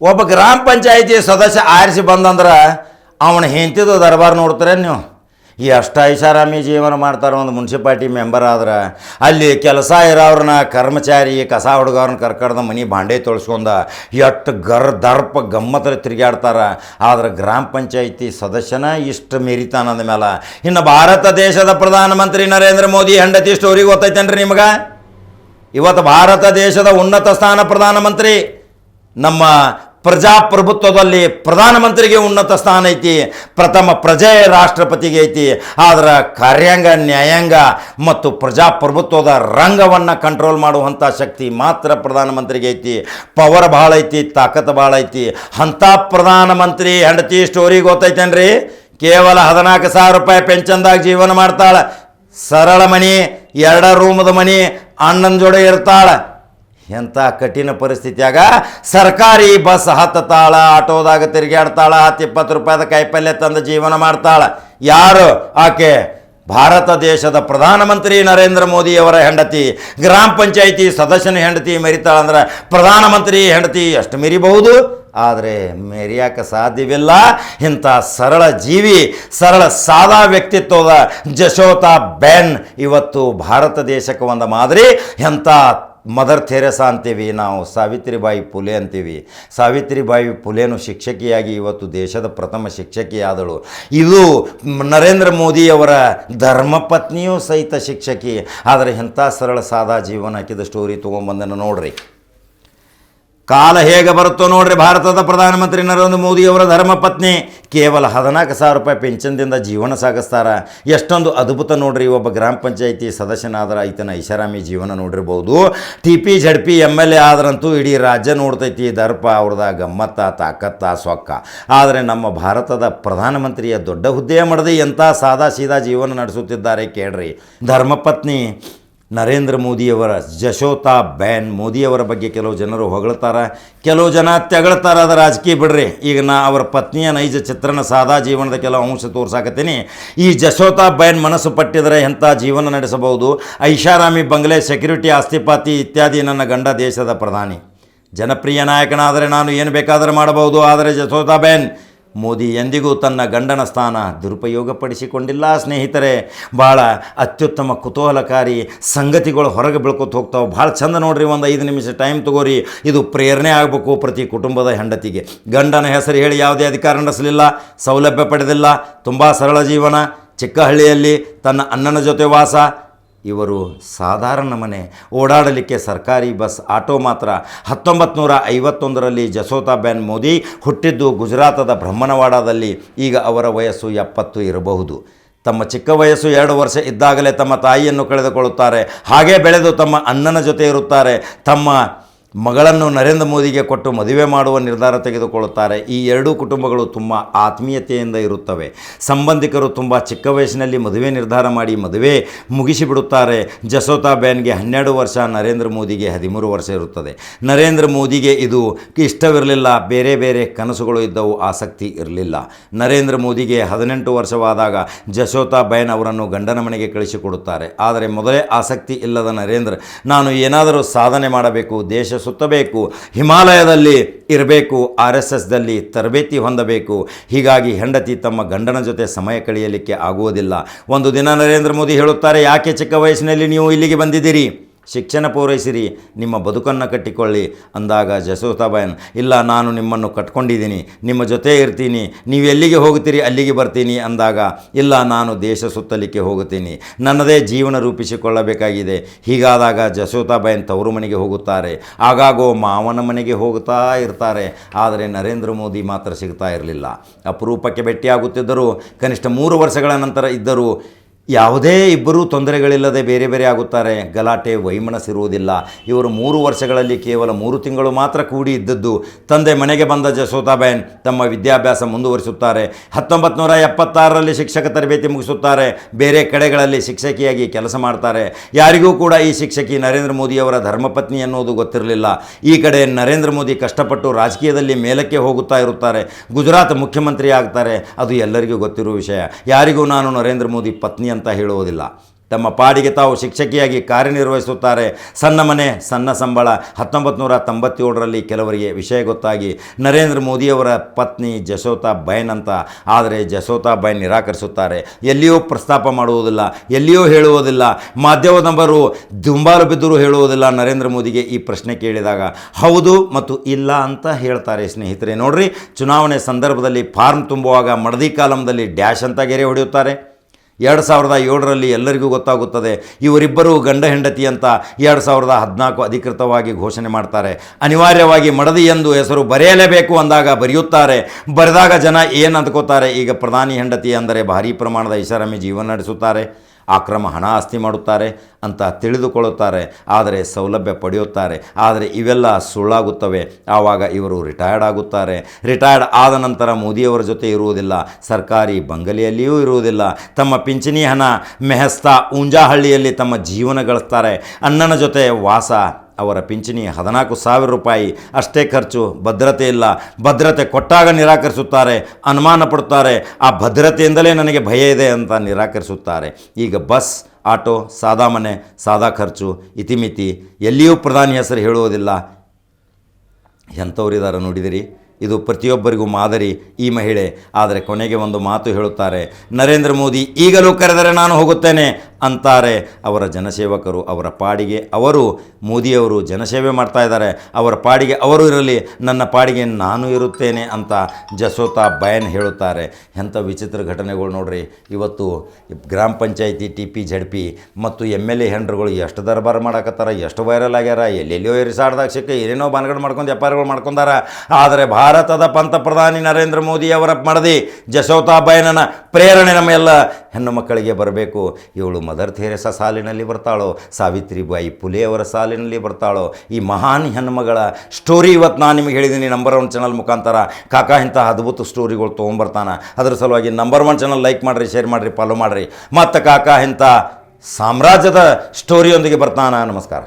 ಒಬ್ಬ ಗ್ರಾಮ ಪಂಚಾಯಿತಿ ಸದಸ್ಯ ಆರಿಸಿ ಬಂದಂದ್ರೆ ಅವನ ಹೆಂಡತಿದು ದರ್ಬಾರ್ ನೋಡ್ತಾರೆ ನೀವು? ಈ ಅಷ್ಟ ಐಷಾರಾಮಿ ಜೀವನ ಮಾಡ್ತಾರೆ ಒಂದು ಮುನ್ಸಿಪಾಲ್ಟಿ ಮೆಂಬರ್ ಆದ್ರೆ ಅಲ್ಲಿ ಕೆಲಸ ಇರೋವ್ರನ್ನ ಕರ್ಮಚಾರಿ, ಕಸ ಹುಡುಗವ್ರನ್ನ ಕರ್ಕಡ್ದ ಮನೆ ಬಾಂಡೆ ತೊಳ್ಸ್ಕೊಂಡ ಎಷ್ಟು ಗರ್ ದರ್ಪ ಗಮ್ಮತ್ರ ತಿರುಗಾಡ್ತಾರ ಆದ್ರೆ ಗ್ರಾಮ ಪಂಚಾಯಿತಿ ಸದಸ್ಯನ ಇಷ್ಟು ಮೆರಿತಾನ ಅಂದ ಮೇಲೆ ಇನ್ನು ಭಾರತ ದೇಶದ ಪ್ರಧಾನಮಂತ್ರಿ ನರೇಂದ್ರ ಮೋದಿ ಹೆಂಡತಿ ಸ್ಟೋರಿ ಗೊತ್ತೈತೇನ್ರಿ ನಿಮ್ಗೆ? ಇವತ್ತು ಭಾರತ ದೇಶದ ಉನ್ನತ ಸ್ಥಾನ ಪ್ರಧಾನಮಂತ್ರಿ. ನಮ್ಮ ಪ್ರಜಾಪ್ರಭುತ್ವದಲ್ಲಿ ಪ್ರಧಾನಮಂತ್ರಿಗೆ ಉನ್ನತ ಸ್ಥಾನ ಐತಿ, ಪ್ರಥಮ ಪ್ರಜೆ ರಾಷ್ಟ್ರಪತಿಗೆ ಐತಿ. ಆದ್ರೆ ಕಾರ್ಯಾಂಗ, ನ್ಯಾಯಾಂಗ ಮತ್ತು ಪ್ರಜಾಪ್ರಭುತ್ವದ ರಂಗವನ್ನು ಕಂಟ್ರೋಲ್ ಮಾಡುವಂಥ ಶಕ್ತಿ ಮಾತ್ರ ಪ್ರಧಾನಮಂತ್ರಿಗೆ ಐತಿ. ಪವರ್ ಭಾಳ ಐತಿ, ತಾಕತ್ ಭಾಳ ಐತಿ. ಅಂಥ ಪ್ರಧಾನಮಂತ್ರಿ ಹೆಂಡತಿ ಸ್ಟೋರಿ ಗೊತ್ತೈತೇನ್ರಿ? ಕೇವಲ ಹದಿನಾಲ್ಕು ಸಾವಿರ ರೂಪಾಯಿ ಪೆನ್ಷನ್ದಾಗ ಜೀವನ ಮಾಡ್ತಾಳೆ. ಸರಳ ಮನಿ, ಎರಡ ರೂಮದ ಮನಿ, ಅಣ್ಣನ ಜೋಡಿ ಇರ್ತಾಳ. ಎಂಥ ಕಠಿಣ ಪರಿಸ್ಥಿತಿಯಾಗ ಸರ್ಕಾರಿ ಬಸ್ ಹತ್ತತಾಳ ಆಟೋದಾಗ ತಿರುಗಾಡ್ತಾಳ ಹತ್ತು ಇಪ್ಪತ್ತು ರೂಪಾಯಿದ ಕಾಯಿಪಲ್ಯ ತಂದು ಜೀವನ ಮಾಡ್ತಾಳ. ಯಾರು? ಆಕೆ ಭಾರತ ದೇಶದ ಪ್ರಧಾನಮಂತ್ರಿ ನರೇಂದ್ರ ಮೋದಿಯವರ ಹೆಂಡತಿ. ಗ್ರಾಮ ಪಂಚಾಯಿತಿ ಸದಸ್ಯನ ಹೆಂಡತಿ ಮೆರಿತಾಳಂದ್ರೆ ಪ್ರಧಾನಮಂತ್ರಿ ಹೆಂಡತಿ ಎಷ್ಟು ಮೆರಿಬಹುದು? ಆದರೆ ಮೆರಿಯಾಕ ಸಾಧ್ಯವಿಲ್ಲ. ಇಂಥ ಸರಳ ಜೀವಿ, ಸರಳ ಸಾದಾ ವ್ಯಕ್ತಿತ್ವದ ಜಶೋತಾ ಬೆನ್ ಇವತ್ತು ಭಾರತ ದೇಶಕ್ಕೆ ಒಂದು ಮಾದರಿ. ಎಂಥ ಮದರ್ ಥೆರೆಸಾ ಅಂತೀವಿ, ನಾವು ಸಾವಿತ್ರಿಬಾಯಿ ಪುಲೆ ಅಂತೀವಿ. ಸಾವಿತ್ರಿಬಾಯಿ ಪುಲೆನು ಶಿಕ್ಷಕಿಯಾಗಿ ಇವತ್ತು ದೇಶದ ಪ್ರಥಮ ಶಿಕ್ಷಕಿಯಾದಳು. ಇದು ನರೇಂದ್ರ ಮೋದಿಯವರ ಧರ್ಮಪತ್ನಿಯೂ ಸಹಿತ ಶಿಕ್ಷಕಿ. ಆದರೆ ಎಂಥ ಸರಳ ಸಾದಾ ಜೀವನ ಹಾಕಿದ ಸ್ಟೋರಿ ತೊಗೊಂಬಂದನ್ನು ನೋಡ್ರಿ. ಕಾಲ ಹೇಗೆ ಬರುತ್ತೋ ನೋಡ್ರಿ ಭಾರತದ ಪ್ರಧಾನಮಂತ್ರಿ ನರೇಂದ್ರ ಮೋದಿಯವರ ಧರ್ಮಪತ್ನಿ ಕೇವಲ ಹದಿನಾಲ್ಕು ಸಾವಿರ ರೂಪಾಯಿ ಪೆನ್ಷನ್ದಿಂದ ಜೀವನ ಸಾಗಿಸ್ತಾರ. ಎಷ್ಟೊಂದು ಅದ್ಭುತ ನೋಡ್ರಿ ಒಬ್ಬ ಗ್ರಾಮ ಪಂಚಾಯಿತಿ ಸದಸ್ಯನಾದ್ರೆ ಈತನ ಐಷಾರಾಮಿ ಜೀವನ ನೋಡಿರ್ಬೋದು. T P Z P M L A ಆದ್ರಂತೂ ಇಡೀ ರಾಜ್ಯ ನೋಡ್ತೈತಿ ದರ್ಪ ಅವ್ರದ ಗಮ್ಮತ್ತ, ತಾಕತ್ತ, ಸೊಕ್ಕ. ಆದರೆ ನಮ್ಮ ಭಾರತದ ಪ್ರಧಾನಮಂತ್ರಿಯ ದೊಡ್ಡ ಹುದ್ದೆಯ ಮಾಡದೆ ಎಂಥ ಸಾದಾ ಸೀದಾ ಜೀವನ ನಡೆಸುತ್ತಿದ್ದಾರೆ ಕೇಳ್ರಿ. ಧರ್ಮಪತ್ನಿ ನರೇಂದ್ರ ಮೋದಿಯವರ ಜಶೋತಾ ಬ್ಯಾನ್ ಮೋದಿಯವರ ಬಗ್ಗೆ ಕೆಲವು ಜನರು ಹೊಗಳ್ತಾರೆ, ಕೆಲವು ಜನ ತೆಗಳ್ತಾರೆ ಅದು ರಾಜಕೀಯ ಬಿಡ್ರಿ. ಈಗ ನಾ ಅವರ ಪತ್ನಿಯ ನೈಜ ಚಿತ್ರಣ ಸಾದಾ ಜೀವನದ ಕೆಲವು ಅಂಶ ತೋರ್ಸಾಕತ್ತೀನಿ. ಈ ಜಶೋತಾ ಬ್ಯಾನ್ ಮನಸ್ಸು ಪಟ್ಟಿದರೆ ಎಂಥ ಜೀವನ ನಡೆಸಬಹುದು? ಐಷಾರಾಮಿ ಬಂಗ್ಲೆ, ಸೆಕ್ಯೂರಿಟಿ ಆಸ್ತಿಪಾತಿ ಇತ್ಯಾದಿ ನನ್ನ ಗಂಡ ದೇಶದ ಪ್ರಧಾನಿ. ಜನಪ್ರಿಯ ನಾಯಕನಾದರೆ ನಾನು ಏನು ಬೇಕಾದರೂ ಮಾಡಬಹುದು, ಆದರೆ ಜಶೋತಾ ಬೆನ್ ಮೋದಿ ಎಂದಿಗೂ ತನ್ನ ಗಂಡನ ಸ್ಥಾನ ದುರುಪಯೋಗಪಡಿಸಿಕೊಂಡಿಲ್ಲ. ಸ್ನೇಹಿತರೆ ಭಾಳ ಅತ್ಯುತ್ತಮ ಕುತೂಹಲಕಾರಿ ಸಂಗತಿಗಳು ಹೊರಗೆ ಬೆಳ್ಕೊತ ಹೋಗ್ತಾವೆ. ಭಾಳ ಚಂದ ನೋಡ್ರಿ ಒಂದು ಐದು ನಿಮಿಷ ಟೈಮ್ ತಗೋರಿ. ಇದು ಪ್ರೇರಣೆ ಆಗಬೇಕು ಪ್ರತಿ ಕುಟುಂಬದ ಹೆಂಡತಿಗೆ. ಗಂಡನ ಹೆಸರು ಹೇಳಿ ಯಾವುದೇ ಅಧಿಕಾರ ನಡೆಸಲಿಲ್ಲ, ಸೌಲಭ್ಯ ಪಡೆದಿಲ್ಲ. ತುಂಬ ಸರಳ ಜೀವನ. ಚಿಕ್ಕಹಳ್ಳಿಯಲ್ಲಿ ತನ್ನ ಅಣ್ಣನ ಜೊತೆ ವಾಸ ಇವರು ಸಾಧಾರಣ ಮನೆ. ಓಡಾಡಲಿಕ್ಕೆ ಸರ್ಕಾರಿ ಬಸ್, ಆಟೋ ಮಾತ್ರ. ಹತ್ತೊಂಬತ್ತು ನೂರ ಐವತ್ತೊಂದರಲ್ಲಿ ಬ್ಯಾನ್ ಮೋದಿ ಹುಟ್ಟಿದ್ದು ಗುಜರಾತದ ಬ್ರಹ್ಮನವಾಡದಲ್ಲಿ. ಈಗ ಅವರ ವಯಸ್ಸು ಎಪ್ಪತ್ತು ಇರಬಹುದು. ತಮ್ಮ ಚಿಕ್ಕ ವಯಸ್ಸು ಎರಡು ವರ್ಷ ಇದ್ದಾಗಲೇ ತಮ್ಮ ತಾಯಿಯನ್ನು ಕಳೆದುಕೊಳ್ಳುತ್ತಾರೆ. ಹಾಗೇ ಬೆಳೆದು ತಮ್ಮ ಅಣ್ಣನ ಜೊತೆ ಇರುತ್ತಾರೆ. ತಮ್ಮ ಮಗಳನ್ನು ನರೇಂದ್ರ ಮೋದಿಗೆ ಕೊಟ್ಟು ಮದುವೆ ಮಾಡುವ ನಿರ್ಧಾರ ತೆಗೆದುಕೊಳ್ಳುತ್ತಾರೆ. ಈ ಎರಡೂ ಕುಟುಂಬಗಳು ತುಂಬ ಆತ್ಮೀಯತೆಯಿಂದ ಇರುತ್ತವೆ. ಸಂಬಂಧಿಕರು ತುಂಬ ಚಿಕ್ಕ ವಯಸ್ಸಿನಲ್ಲಿ ಮದುವೆ ನಿರ್ಧಾರ ಮಾಡಿ ಮದುವೆ ಮುಗಿಸಿಬಿಡುತ್ತಾರೆ. ಜಸೋತಾ ಬೇನ್ಗೆ ಹನ್ನೆರಡು ವರ್ಷ, ನರೇಂದ್ರ ಮೋದಿಗೆ ಹದಿಮೂರು ವರ್ಷ ಇರುತ್ತದೆ. ನರೇಂದ್ರ ಮೋದಿಗೆ ಇದು ಇಷ್ಟವಿರಲಿಲ್ಲ. ಬೇರೆ ಬೇರೆ ಕನಸುಗಳು ಇದ್ದವು, ಆಸಕ್ತಿ ಇರಲಿಲ್ಲ. ನರೇಂದ್ರ ಮೋದಿಗೆ ಹದಿನೆಂಟು ವರ್ಷವಾದಾಗ ಜಸೋತಾ ಬೇನ್ ಅವರನ್ನು ಗಂಡನ ಮನೆಗೆ ಕಳಿಸಿಕೊಡುತ್ತಾರೆ. ಆದರೆ ಮೊದಲೇ ಆಸಕ್ತಿ ಇಲ್ಲದ ನರೇಂದ್ರ, ನಾನು ಏನಾದರೂ ಸಾಧನೆ ಮಾಡಬೇಕು, ದೇಶ ಸುತ್ತಬೇಕು. ಹಿಮಾಲಯದಲ್ಲಿ ಇರಬೇಕು, ಆರ್ ಎಸ್ ಎಸ್ದಲ್ಲಿ ತರಬೇತಿ ಹೊಂದಬೇಕು. ಹೀಗಾಗಿ ಹೆಂಡತಿ ತಮ್ಮ ಗಂಡನ ಜೊತೆ ಸಮಯ ಕಳೆಯಲಿಕ್ಕೆ ಆಗುವುದಿಲ್ಲ. ಒಂದು ದಿನ ನರೇಂದ್ರ ಮೋದಿ ಹೇಳುತ್ತಾರೆ, ಯಾಕೆ ಚಿಕ್ಕ ವಯಸ್ಸಿನಲ್ಲಿ ನೀವು ಇಲ್ಲಿಗೆ ಬಂದಿದ್ದೀರಿ? ಶಿಕ್ಷಣ ಪೂರೈಸಿರಿ, ನಿಮ್ಮ ಬದುಕನ್ನು ಕಟ್ಟಿಕೊಳ್ಳಿ ಅಂದಾಗ ಜಸೋತಾಬಾಯನ್, ಇಲ್ಲ ನಾನು ನಿಮ್ಮನ್ನು ಕಟ್ಕೊಂಡಿದ್ದೀನಿ, ನಿಮ್ಮ ಜೊತೆ ಇರ್ತೀನಿ, ನೀವು ಎಲ್ಲಿಗೆ ಹೋಗ್ತೀರಿ ಅಲ್ಲಿಗೆ ಬರ್ತೀನಿ ಅಂದಾಗ, ಇಲ್ಲ ನಾನು ದೇಶ ಸುತ್ತಲಿಕ್ಕೆ ಹೋಗುತ್ತೀನಿ, ನನ್ನದೇ ಜೀವನ ರೂಪಿಸಿಕೊಳ್ಳಬೇಕಾಗಿದೆ. ಹೀಗಾದಾಗ ಜಸೋತಾಬಾಯನ್ ತವರು ಮನೆಗೆ ಹೋಗುತ್ತಾರೆ, ಆಗಾಗೋ ಮಾವನ ಮನೆಗೆ ಹೋಗುತ್ತಾ ಇರ್ತಾರೆ, ಆದರೆ ನರೇಂದ್ರ ಮೋದಿ ಮಾತ್ರ ಸಿಗ್ತಾ ಇರಲಿಲ್ಲ. ಅಪರೂಪಕ್ಕೆ ಭೇಟಿಯಾಗುತ್ತಿದ್ದರೂ, ಕನಿಷ್ಠ ಮೂರು ವರ್ಷಗಳ ನಂತರ ಇದ್ದರು ಯಾವುದೇ ಇಬ್ಬರೂ ತೊಂದರೆಗಳಿಲ್ಲದೆ ಬೇರೆ ಬೇರೆ ಆಗುತ್ತಾರೆ. ಗಲಾಟೆ ವೈಮನಸ್ಸಿರುವುದಿಲ್ಲ. ಇವರು ಮೂರು ವರ್ಷಗಳಲ್ಲಿ ಕೇವಲ ಮೂರು ತಿಂಗಳು ಮಾತ್ರ ಕೂಡಿ ಇದ್ದದ್ದು. ತಂದೆ ಮನೆಗೆ ಬಂದ ಜಸೋತಾಬೆನ್ ತಮ್ಮ ವಿದ್ಯಾಭ್ಯಾಸ ಮುಂದುವರಿಸುತ್ತಾರೆ. ಹತ್ತೊಂಬತ್ತು ನೂರ ಎಪ್ಪತ್ತಾರರಲ್ಲಿ ಶಿಕ್ಷಕ ತರಬೇತಿ ಮುಗಿಸುತ್ತಾರೆ. ಬೇರೆ ಕಡೆಗಳಲ್ಲಿ ಶಿಕ್ಷಕಿಯಾಗಿ ಕೆಲಸ ಮಾಡ್ತಾರೆ. ಯಾರಿಗೂ ಕೂಡ ಈ ಶಿಕ್ಷಕಿ ನರೇಂದ್ರ ಮೋದಿಯವರ ಧರ್ಮಪತ್ನಿ ಅನ್ನೋದು ಗೊತ್ತಿರಲಿಲ್ಲ. ಈ ಕಡೆ ನರೇಂದ್ರ ಮೋದಿ ಕಷ್ಟಪಟ್ಟು ರಾಜಕೀಯದಲ್ಲಿ ಮೇಲಕ್ಕೆ ಹೋಗುತ್ತಾ ಇರುತ್ತಾರೆ. ಗುಜರಾತ್ ಮುಖ್ಯಮಂತ್ರಿ ಆಗ್ತಾರೆ. ಅದು ಎಲ್ಲರಿಗೂ ಗೊತ್ತಿರುವ ವಿಷಯ. ಯಾರಿಗೂ ನಾನು ನರೇಂದ್ರ ಮೋದಿ ಪತ್ನಿ ಅಂತ ಹೇಳುವುದಿಲ್ಲ. ತಮ್ಮ ಪಾಡಿಗೆ ತಾವು ಶಿಕ್ಷಕಿಯಾಗಿ ಕಾರ್ಯನಿರ್ವಹಿಸುತ್ತಾರೆ. ಸಣ್ಣ ಮನೆ, ಸಣ್ಣ ಸಂಬಳ. ಹತ್ತೊಂಬತ್ತು ನೂರ ತೊಂಬತ್ತೇಳರಲ್ಲಿ ಕೆಲವರಿಗೆ ವಿಷಯ ಗೊತ್ತಾಗಿ ನರೇಂದ್ರ ಮೋದಿಯವರ ಪತ್ನಿ ಜಸೋತಾ ಬೈನ್ ಅಂತ. ಆದರೆ ಜಸೋತಾ ಬೈನ್ ನಿರಾಕರಿಸುತ್ತಾರೆ. ಎಲ್ಲಿಯೂ ಪ್ರಸ್ತಾಪ ಮಾಡುವುದಿಲ್ಲ, ಎಲ್ಲಿಯೂ ಹೇಳುವುದಿಲ್ಲ. ಮಾಧ್ಯಮದವರು ದುಂಬಾಲು ಬಿದ್ದರೂ ಹೇಳುವುದಿಲ್ಲ. ನರೇಂದ್ರ ಮೋದಿಗೆ ಈ ಪ್ರಶ್ನೆ ಕೇಳಿದಾಗ, ಹೌದು ಮತ್ತು ಇಲ್ಲ ಅಂತ ಹೇಳ್ತಾರೆ ಸ್ನೇಹಿತರೆ. ನೋಡ್ರಿ, ಚುನಾವಣೆ ಸಂದರ್ಭದಲ್ಲಿ ಫಾರ್ಮ್ ತುಂಬುವಾಗ ಮಡದಿ ಕಾಲಂದಲ್ಲಿ ಡ್ಯಾಶ್ ಅಂತ ಗೆರೆ ಹೊಡೆಯುತ್ತಾರೆ. ಎರಡು ಸಾವಿರದ ಏಳರಲ್ಲಿ ಎಲ್ಲರಿಗೂ ಗೊತ್ತಾಗುತ್ತದೆ, ಇವರಿಬ್ಬರು ಗಂಡ ಹೆಂಡತಿ ಅಂತ ಎರಡು ಸಾವಿರದ ಹದಿನಾಲ್ಕು ಅಧಿಕೃತವಾಗಿ ಘೋಷಣೆ ಮಾಡ್ತಾರೆ. ಅನಿವಾರ್ಯವಾಗಿ ಮಡದಿ ಎಂದು ಹೆಸರು ಬರೆಯಲೇಬೇಕು ಅಂದಾಗ ಬರೆಯುತ್ತಾರೆ. ಬರೆದಾಗ ಜನ ಏನು ಅಂದ್ಕೋತಾರೆ? ಈಗ ಪ್ರಧಾನಿ ಹೆಂಡತಿ ಅಂದರೆ ಭಾರೀ ಪ್ರಮಾಣದ ಐಷಾರಾಮಿ ಜೀವನ ನಡೆಸುತ್ತಾರೆ. ಆಕ್ರಮ ಹಣ ಆಸ್ತಿ ಮಾಡುತ್ತಾರೆ ಅಂತ ತಿಳಿದುಕೊಳ್ಳುತ್ತಾರೆ. ಆದರೆ ಸೌಲಭ್ಯ ಪಡೆಯುತ್ತಾರೆ. ಆದರೆ ಇವೆಲ್ಲ ಸುಳ್ಳಾಗುತ್ತವೆ. ಆವಾಗ ಇವರು ರಿಟೈರ್ಡ್ ಆಗುತ್ತಾರೆ. ರಿಟೈರ್ಡ್ ಆದ ನಂತರ ಮೋದಿಯವರ ಜೊತೆ ಇರುವುದಿಲ್ಲ. ಸರ್ಕಾರಿ ಬಂಗಲೆಯಲ್ಲಿಯೂ ಇರುವುದಿಲ್ಲ. ತಮ್ಮ ಪಿಂಚಣಿ ಹಣ ಮೆಹಸ್ತಾ ಉಂಜಾಹಳ್ಳಿಯಲ್ಲಿ ತಮ್ಮ ಜೀವನ ಗಳಿಸ್ತಾರೆ. ಅಣ್ಣನ ಜೊತೆ ವಾಸ ಅವರ ಪಿಂಚಣಿ ಹದಿನಾಲ್ಕು ಸಾವಿರ ರೂಪಾಯಿ. ಅಷ್ಟೇ ಖರ್ಚು, ಭದ್ರತೆ ಇಲ್ಲ. ಭದ್ರತೆ ಕೊಟ್ಟಾಗ ನಿರಾಕರಿಸುತ್ತಾರೆ, ಅನುಮಾನ ಪಡುತ್ತಾರೆ. ಆ ಭದ್ರತೆಯಿಂದಲೇ ನನಗೆ ಭಯ ಇದೆ ಅಂತ ನಿರಾಕರಿಸುತ್ತಾರೆ. ಈಗ ಬಸ್, ಆಟೋ, ಸಾದಾ ಮನೆ, ಸಾದಾ ಖರ್ಚು, ಇತಿಮಿತಿ, ಎಲ್ಲಿಯೂ ಪ್ರಧಾನಿ ಹೆಸರು ಹೇಳುವುದಿಲ್ಲ. ಎಂಥವರಿದ್ದಾರೆ ನೋಡಿದಿರಿ? ಇದು ಪ್ರತಿಯೊಬ್ಬರಿಗೂ ಮಾದರಿ ಈ ಮಹಿಳೆ. ಆದರೆ ಕೊನೆಗೆ ಒಂದು ಮಾತು ಹೇಳುತ್ತಾರೆ, ನರೇಂದ್ರ ಮೋದಿ, ಈಗಲೂ ಕರೆದರೆ ನಾನು ಹೋಗುತ್ತೇನೆ. ಅಂತಾರೆ. ಅವರ ಜನಸೇವಕರು ಅವರ ಪಾಡಿಗೆ ಅವರು, ಮೋದಿಯವರು ಜನಸೇವೆ ಮಾಡ್ತಾ ಇದ್ದಾರೆ. ಅವರ ಪಾಡಿಗೆ ಅವರು ಇರಲಿ, ನನ್ನ ಪಾಡಿಗೆ ನಾನು ಇರುತ್ತೇನೆ ಅಂತ ಜಸೋತಾ ಬಯನ್ ಹೇಳುತ್ತಾರೆ. ಎಂಥ ವಿಚಿತ್ರ ಘಟನೆಗಳು ನೋಡ್ರಿ. ಇವತ್ತು ಗ್ರಾಮ panchayat T P Z P ಮತ್ತು ಎಂ ಎಲ್ ಎ ಹೆಂಡ್ರುಗಳು ಎಷ್ಟು ದರ್ಬಾರ್ ಮಾಡಕತ್ತಾರ, ಎಷ್ಟು ವೈರಲ್ ಆಗ್ಯಾರ, ಎಲ್ಲೆಲ್ಲಿಯೋ ಎರಿಸಾಡ್ದಾಗ ಸಿಕ್ಕ ಏನೇನೋ ಬಾನ್ಗಡ್ ಮಾಡ್ಕೊಂಡು ವ್ಯಾಪಾರಗಳು ಮಾಡ್ಕೊಂಡಾರ. ಆದರೆ ಭಾರತದ ಪಂತಪ್ರಧಾನಿ ನರೇಂದ್ರ ಮೋದಿ ಅವರ ಮಡದಿ ಜಸೋತಾ ಬಯನನ ಪ್ರೇರಣೆ ನಮ್ಮೆಲ್ಲ ಹೆಣ್ಣು ಮಕ್ಕಳಿಗೆ ಬರಬೇಕು. ಇವಳು ಮದರ್ ಥೇರೆಸ ಸಾಲಿನಲ್ಲಿ ಬರ್ತಾಳೋ, ಸಾವಿತ್ರಿಬಾಯಿ ಪುಲೆ ಅವರ ಸಾಲಿನಲ್ಲಿ ಬರ್ತಾಳೋ, ಈ ಮಹಾನ್ ಹೆಣ್ಣುಮಗಳ ಸ್ಟೋರಿ ಇವತ್ತು ನಾನು ನಿಮಗೆ ಹೇಳಿದ್ದೀನಿ ನಂಬರ್ ಒನ್ ಚಾನಲ್ ಮುಖಾಂತರ. ಕಾಕಾ ಇಂಥ ಅದ್ಭುತ ಸ್ಟೋರಿಗಳು ತೊಗೊಂಬರ್ತಾನೆ. ಅದರ ಸಲುವಾಗಿ ನಂಬರ್ ಒನ್ ಚಾನಲ್ ಲೈಕ್ ಮಾಡಿರಿ ಶೇರ್ ಮಾಡಿರಿ ಫಾಲೋ ಮಾಡಿರಿ. ಮತ್ತು ಕಾಕಾ ಇಂಥ ಸಾಮ್ರಾಜ್ಯದ ಸ್ಟೋರಿಯೊಂದಿಗೆ ಬರ್ತಾನ. ನಮಸ್ಕಾರ.